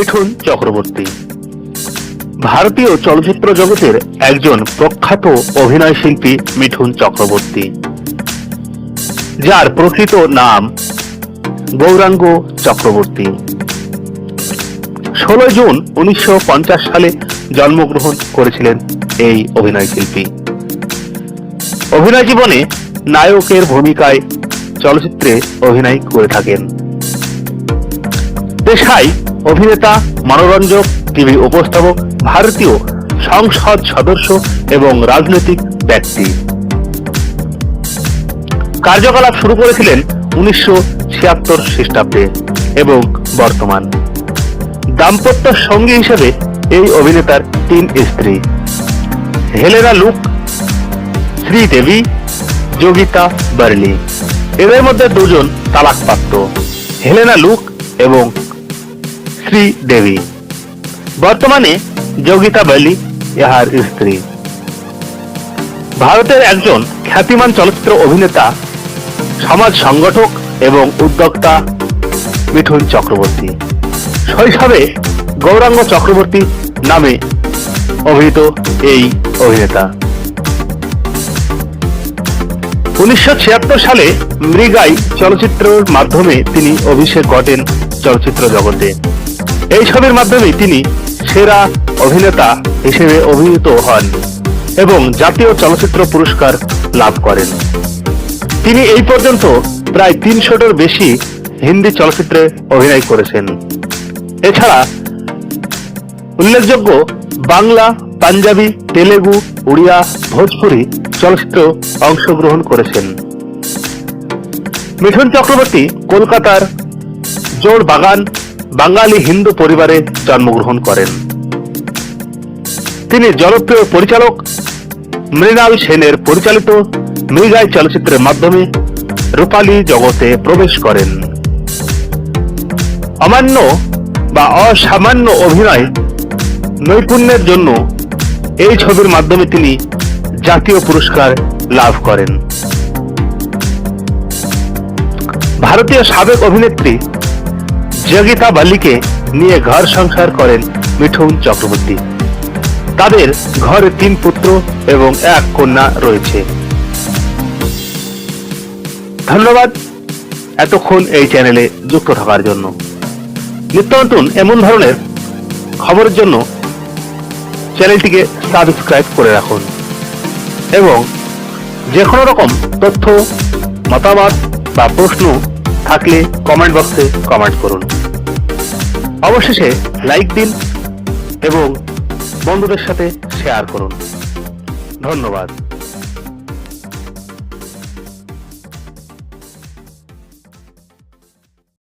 মিঠুন চক্রবর্তী। ভারতীয় চলচ্চিত্র জগতের একজন প্রখ্যাত অভিনয় শিল্পী মিঠুন চক্রবর্তী, যার প্রকৃত নাম গৌরাঙ্গ চক্রবর্তী। ষোলো জুন উনিশশো পঞ্চাশ সালে জন্মগ্রহণ করেছিলেন এই অভিনয় শিল্পী। অভিনয় জীবনে নায়কের ভূমিকায় চলচ্চিত্রে অভিনয় করে থাকেন। পেশায় অভিনেতা, মনোরঞ্জক, টিভি উপস্থাপক, ভারতীয় সংসদ সদস্য এবং রাজনৈতিক ব্যক্তি। কার্যকলাপ শুরু করেছিলেন উনিশশো ছিয়াত্তর খ্রিস্টাব্দে এবং বর্তমান। দাম্পত্য সঙ্গী হিসেবে এই অভিনেতার তিন স্ত্রী। Helena Luke Sridevi Yogita Bali. এদের মধ্যে দুজন তালাকপ্রাপ্ত হেলেনা লুক এবং শ্রী দেবী। বর্তমানে যোগিতা বার্লি ইহার স্ত্রী। ভারতের একজন খ্যাতিমান চলচ্চিত্র অভিনেতা, সমাজ সংগঠক এবং উদ্যোক্তা মিঠুন চক্রবর্তী। শৈশবে গৌরাঙ্গ চক্রবর্তী নামে অভিহিত এই অভিনেতা। উনিশশো ছিয়াত্তর সালে মৃগাই চলচ্চিত্রের মাধ্যমে তিনি অভিষেক ঘটেন চলচ্চিত্র জগতে। এই ছবির মাধ্যমে তিনি সেরা অভিনেতা হিসেবে অভিহিত হন এবং জাতীয় চলচ্চিত্র পুরস্কার লাভ করেন। তিনি এই পর্যন্ত প্রায় তিনশোটার বেশি হিন্দি চলচ্চিত্রে অভিনয় করেছেন। এছাড়া উল্লেখযোগ্য বাংলা, পাঞ্জাবি, তেলেগু, উড়িয়া, ভোজপুরি চলচ্চিত্র অংশগ্রহণ করেছেন। মিঠুন চক্রবর্তী কলকাতার জোর বাগান বাঙালি হিন্দু পরিবারে জন্মগ্রহণ করেন। তিনি জনপ্রিয় পরিচালক মৃণাল সেনের পরিচালিত মৃগাই চলচ্চিত্রের মাধ্যমে রূপালী জগতে প্রবেশ করেন। অমান্য বা অসামান্য অভিনয় নৈপুণ্যের জন্য এই ছবির মাধ্যমে তিনি জাতীয় পুরস্কার লাভ করেন। ভারতীয় সাবেক অভিনেত্রী জগিতা বাল্লিকে নিয়ে ঘর সংসার করেন মিঠুন চক্রবর্তী। তাদের ঘরে তিন পুত্র এবং এক কন্যা রয়েছে। ধন্যবাদ এতক্ষণ এই চ্যানেলে যুক্ত থাকার জন্য। নিত্য নতুন এমন ধরনের খবরের জন্য চ্যানেলটিকে সাবস্ক্রাইব করে রাখুন এবং যে কোনো রকম তথ্য, মতামত বা প্রশ্ন থাকলে কমেন্ট বক্সে কমেন্ট করুন। অবশেষে লাইক দিন এবং বন্ধুদের সাথে শেয়ার করুন। ধন্যবাদ।